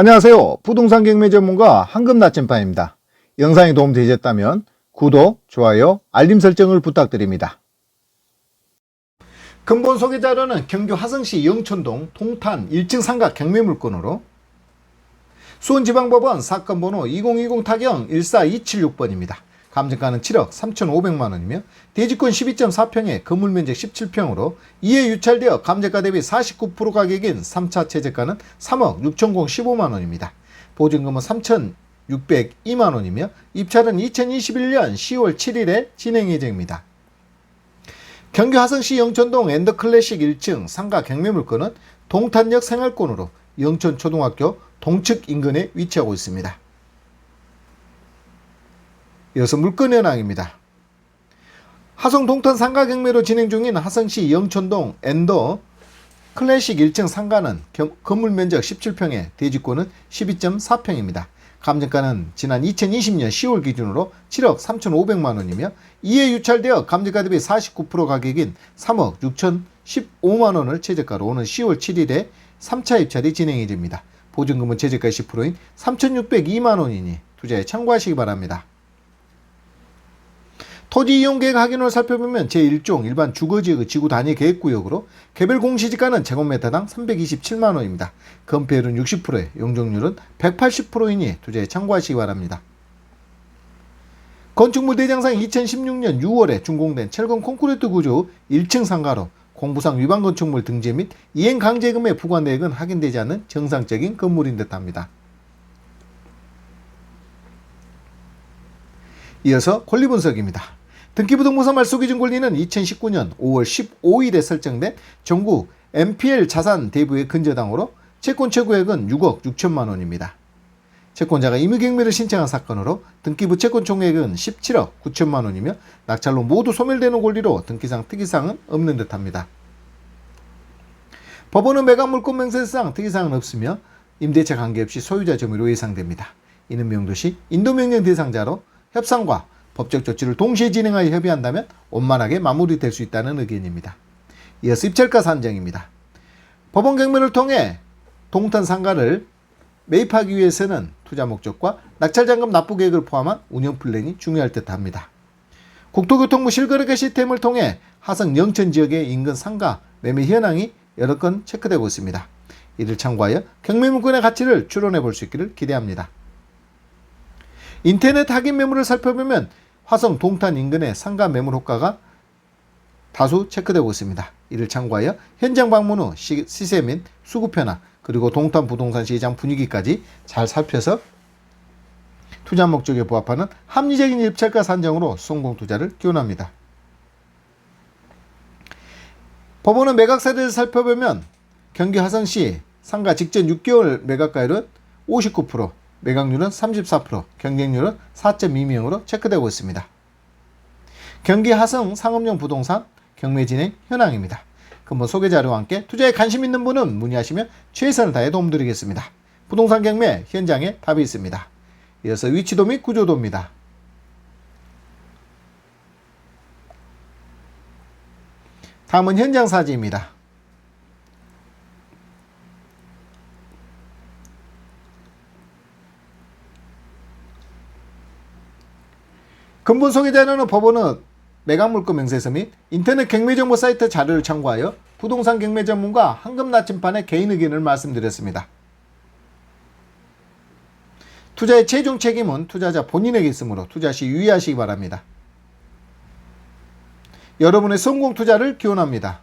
안녕하세요. 부동산 경매 전문가 황금 나침반입니다. 영상이 도움되셨다면 구독, 좋아요, 알림 설정을 부탁드립니다. 근본 소개 자료는 경주 화성시 영천동 통탄 1층 상가 경매 물건으로 수원지방법원 사건 번호 2020 타경 14276번입니다. 감정가는 7억 3,500만 원이며 대지권 12.4평에 건물 면적 17평으로 이에 유찰되어 감정가 대비 49% 가격인 3차 최저가는 3억 6,015만 원입니다. 보증금은 3,602만 원이며 입찰은 2021년 10월 7일에 진행 예정입니다. 경기 화성시 영천동 엔더클래식 1층 상가 경매 물건은 동탄역 생활권으로 영천초등학교 동측 인근에 위치하고 있습니다. 이어서 물건 현황입니다. 하성 동탄 상가 경매로 진행 중인 하성시 영천동 엔더 클래식 1층 상가는 겸- 건물 면적 17평에 대지권은 12.4평입니다. 감정가는 지난 2020년 10월 기준으로 7억 3,500만 원이며 이에 유찰되어 감정가 대비 49% 가격인 3억 6,015만 원을 최저가로 오는 10월 7일에 3차 입찰이 진행이 됩니다. 보증금은 최저가 10%인 3,602만 원이니 투자에 참고하시기 바랍니다. 토지 이용 계획 확인을 살펴보면 제1종 일반 주거지역의 지구 단위 계획구역으로 개별 공시지가는 제곱미터당 327만 원입니다. 건폐율은 60%에 용적률은 180%이니 투자에 참고하시기 바랍니다. 건축물 대장상 2016년 6월에 준공된 철근 콘크리트 구조 1층 상가로 공부상 위반 건축물 등재 및 이행 강제금의 부과 내역은 확인되지 않는 정상적인 건물인 듯합니다. 이어서 권리 분석입니다. 등기부등본사 말소기준 권리는 2019년 5월 15일에 설정된 전국 MPL 자산 대부의 근저당으로 채권 최고액은 6억 6천만 원입니다. 채권자가 임의경매를 신청한 사건으로 등기부 채권 총액은 17억 9천만 원이며 낙찰로 모두 소멸되는 권리로 등기상 특이사항은 없는 듯합니다. 법원은 매각 물권 명세상 특이사항은 없으며 임대차 관계없이 소유자 점유로 예상됩니다. 이는 명도시 인도명령 대상자로 협상과 법적 조치를 동시에 진행하여 협의한다면 원만하게 마무리될 수 있다는 의견입니다. 이어서 입찰가 산정입니다. 법원 경매를 통해 동탄 상가를 매입하기 위해서는 투자 목적과 낙찰자금 납부 계획을 포함한 운영 플랜이 중요할 듯합니다. 국토교통부 실거래가 시스템을 통해 하성 영천 지역의 인근 상가 매매 현황이 여러 건 체크되고 있습니다. 이를 참고하여 경매 물건의 가치를 추론해 볼 수 있기를 기대합니다. 인터넷 확인 매물을 살펴보면 화성 동탄 인근의 상가 매물 호가가 다수 체크되고 있습니다. 이를 참고하여 현장 방문 후 시, 시세 및 수급 변화 그리고 동탄 부동산 시장 분위기까지 잘 살펴서 투자 목적에 부합하는 합리적인 입찰가 산정으로 성공 투자를 기원합니다. 법원은 매각 사례를 살펴보면 경기 화성시 상가 직전 6개월 매각가율은 59%, 매각률은 34%, 경쟁률은 4.2명으로 체크되고 있습니다. 경기 하성 상업용 부동산 경매 진행 현황입니다. 근본 소개 자료와 함께 투자에 관심 있는 분은 문의하시면 최선을 다해 도움드리겠습니다. 부동산 경매 현장에 답이 있습니다. 이어서 위치도 및 구조도입니다. 다음은 현장 사진입니다. 근본 소개 자료는 법원은 매각 물건 명세서 및 인터넷 경매 정보 사이트 자료를 참고하여 부동산 경매 전문가 황금 나침반의 개인 의견을 말씀드렸습니다. 투자의 최종 책임은 투자자 본인에게 있으므로 투자 시 유의하시기 바랍니다. 여러분의 성공 투자를 기원합니다.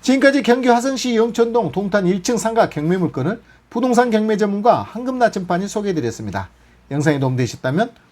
지금까지 경기 화성시 영천동 동탄 1층 상가 경매 물건을 부동산 경매 전문가 황금 나침반이 소개해드렸습니다. 영상이 도움되셨다면